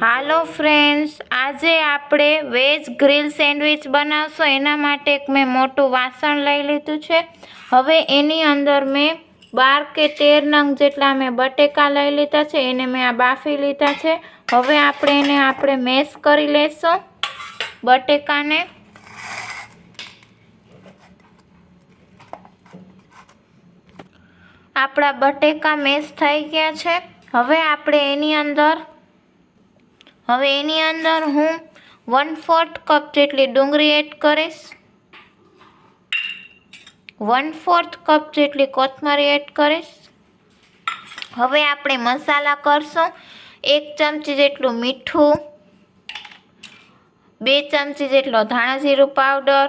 હાલો friends, આજે આપણે veg grill sandwich બનાવશું. એના માટે એક મેં મોટું વાસણ લઈ લીધું છે. હવે એની અંદર મેં બાર કે તેર નંગ જેટલા મેં બટેકા લઈ લીધા છે. એને મેં આ બાફી લીધા છે. હવે આપણે એને આપણે મેશ કરી લેશું બટેકાને. આપણા બટેકા મેશ થઈ ગયા છે. હવે આપણે એની અંદર હવે એની અંદર હું વન ફોર્થ કપ જેટલી ડુંગળી એડ કરીશ. વન ફોર્થ કપ જેટલી કોથમરી એડ કરીશ. હવે આપણે મસાલા કરશું. એક ચમચી જેટલું મીઠું, બે ચમચી જેટલો ધાણા જીરું પાવડર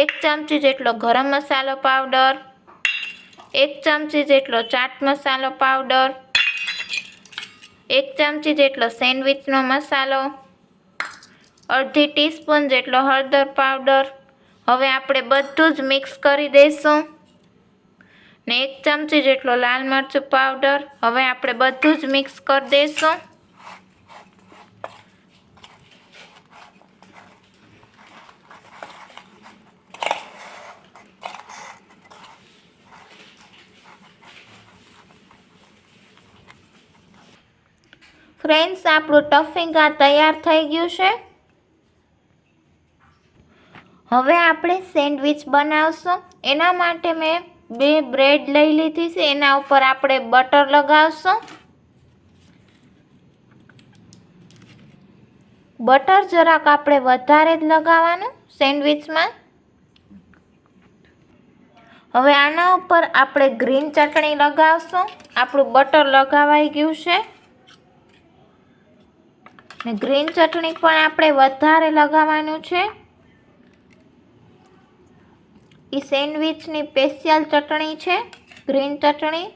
એક ચમચી જેટલો ગરમ મસાલો પાવડર એક ચમચી જેટલો ચાટ મસાલો પાવડર એક ચમચી જેટલો સેન્ડવિચનો મસાલો, અડધી ટીસ્પૂન જેટલો હળદર પાવડર. હવે આપણે બધું જ મિક્સ કરી દઈશું. ને એક ચમચી જેટલો લાલ મરચું પાવડર. હવે આપણે બધું જ મિક્સ કરી દઈશું. ફ્રેન્ડ્સ, આપણું ટફિંગ આ તૈયાર થઈ ગયું છે. હવે આપણે સેન્ડવિચ બનાવશું. એના માટે મેં બે બ્રેડ લઈ લીધી છે. એના ઉપર આપણે બટર લગાવશું. બટર જરાક આપણે વધારે જ લગાવવાનું સેન્ડવિચમાં. હવે આના ઉપર આપણે ગ્રીન ચટણી લગાવશું. આપણું બટર લગાવાઈ ગયું છે. ને ગ્રીન ચટણી પણ આપણે વધારે લગાવવાનું છે. એ સેન્ડવિચની સ્પેશિયલ ચટણી છે, ગ્રીન ચટણી.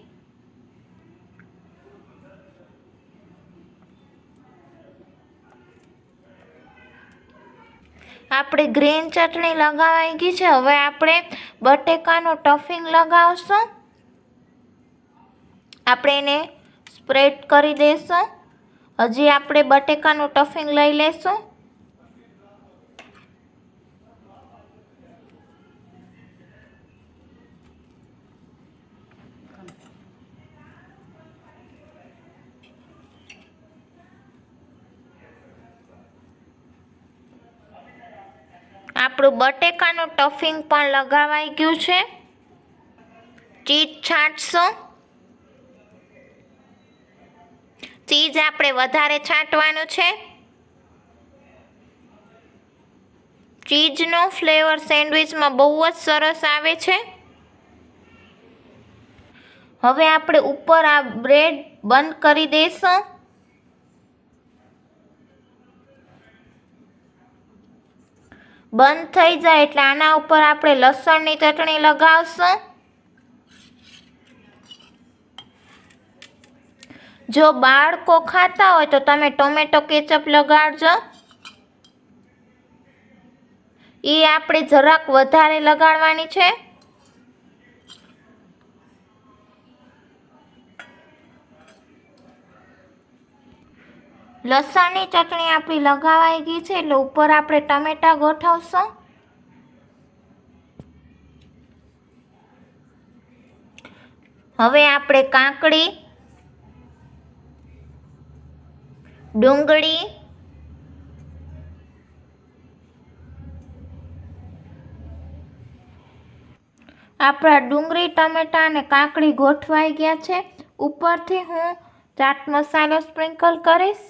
આપણે ગ્રીન ચટણી લગાવાઈ ગઈ છે, હવે આપણે બટેકાનું ટફિંગ લગાવશું. આપણે એને સ્પ્રેડ કરી દઈશું હજી આપણે બટેકાનું ટફિંગ લઈ લેશું. આપણું બટેકાનું ટફિંગ પણ લગાવાઈ ગયું છે. ચીજ છાંટશું. ચીજ આપણે વધારે છાંટવાનું છે. ચીજનો ફ્લેવર સેન્ડવિચમાં બહુ જ સરસ આવે છે. હવે આપણે ઉપર આ બ્રેડ બંધ કરી દઈશું બંધ થઈ જાય એટલે આના ઉપર આપણે લસણની ચટણી લગાવશું. જો બાળકો ખાતા હોય તો તમે ટોમેટો કેચઅપ લગાડજો. એ આપણે જરાક વધારે લગાડવાની છે. લસણની ચટણી આપણી લગાવાઈ ગઈ છે એટલે ઉપર આપણે ટમેટા ગોઠવશું. હવે આપણે કાકડી ડુંગળી, આપણા ડુંગળી, ટમેટા અને કાકડી ગોઠવાઈ ગયા છે. ઉપરથી હું ચાટ મસાલો સ્પ્રિંકલ કરીશ.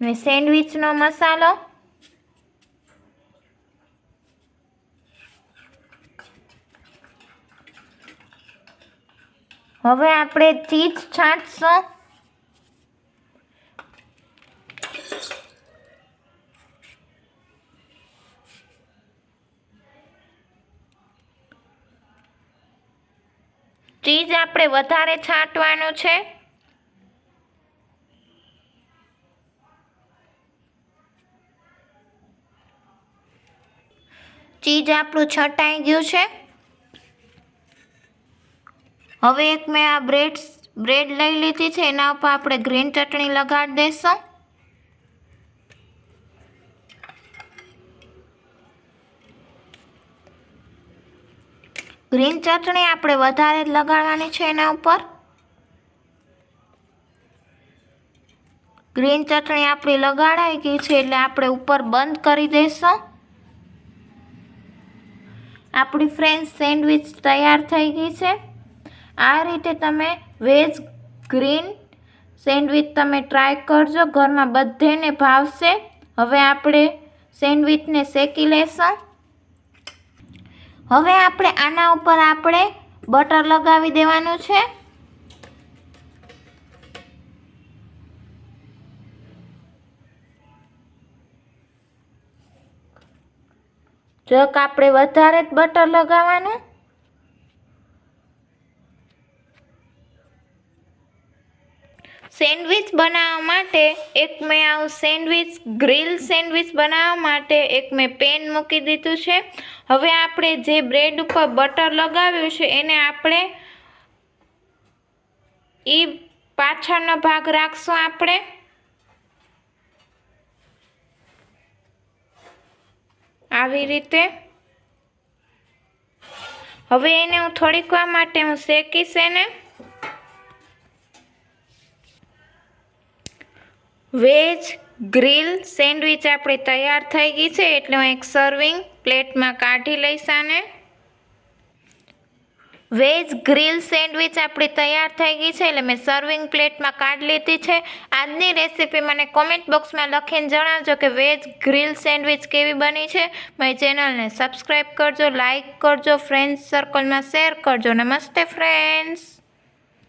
ને સેન્ડવિચનો મસાલો. હવે આપણે ચીઝ છાંટશું. ચીઝ આપણે વધારે છાંટવાનું છે. ચીજ આપણું છટાઈ ગયું છે. હવે એક મેં આ બ્રેડ બ્રેડ લઈ લીધી છે. એના ઉપર આપણે ગ્રીન ચટણી લગાડી દઈશું ગ્રીન ચટણી આપણે વધારે લગાડવાની છે એના ઉપર. ગ્રીન ચટણી આપણી લગાડાઈ ગઈ છે એટલે આપણે ઉપર બંધ કરી દઈશું આપણી ફ્રેન્ચ સેન્ડવિચ તૈયાર થઈ ગઈ છે. આ રીતે તમે વેજ ગ્રીન સેન્ડવિચ તમે ટ્રાય કરજો. ઘરમાં બધેને ભાવશે. હવે આપણે સેન્ડવિચને શેકી લેશું. હવે આપણે આના ઉપર આપણે બટર લગાવી દેવાનું છે. જક આપણે વધારે જ બટર લગાવવાનું. સેન્ડવિચ બનાવવા માટે એક મેં આવું સેન્ડવિચ, ગ્રીલ સેન્ડવિચ બનાવવા માટે એક મેં પેન મૂકી દીધું છે. હવે આપણે જે બ્રેડ ઉપર બટર લગાવ્યું છે, એને આપણે એ પાછળનો ભાગ રાખશું આપણે. આવી રીતે. હવે એને હું થોડીક વાર માટે હું શેકીશ એને. વેજ ગ્રીલ સેન્ડવિચ આપણી તૈયાર થઈ ગઈ છે એટલે હું એક સર્વિંગ પ્લેટમાં કાઢી લઈશ આને. વેજ ગ્રીલ સેન્ડવિચ આપણી તૈયાર થઈ ગઈ છે એટલે મેં સર્વિંગ પ્લેટમાં કાઢી લીધી છે. આજની રેસીપી મને કોમેન્ટ બોક્સમાં લખીને જણાવજો કે વેજ ગ્રીલ સેન્ડવિચ કેવી બની છે. મારી ચેનલને સબસ્ક્રાઈબ કરજો લાઈક કરજો ફ્રેન્ડ્સ સર્કલમાં શેર કરજો. નમસ્તે ફ્રેન્ડ્સ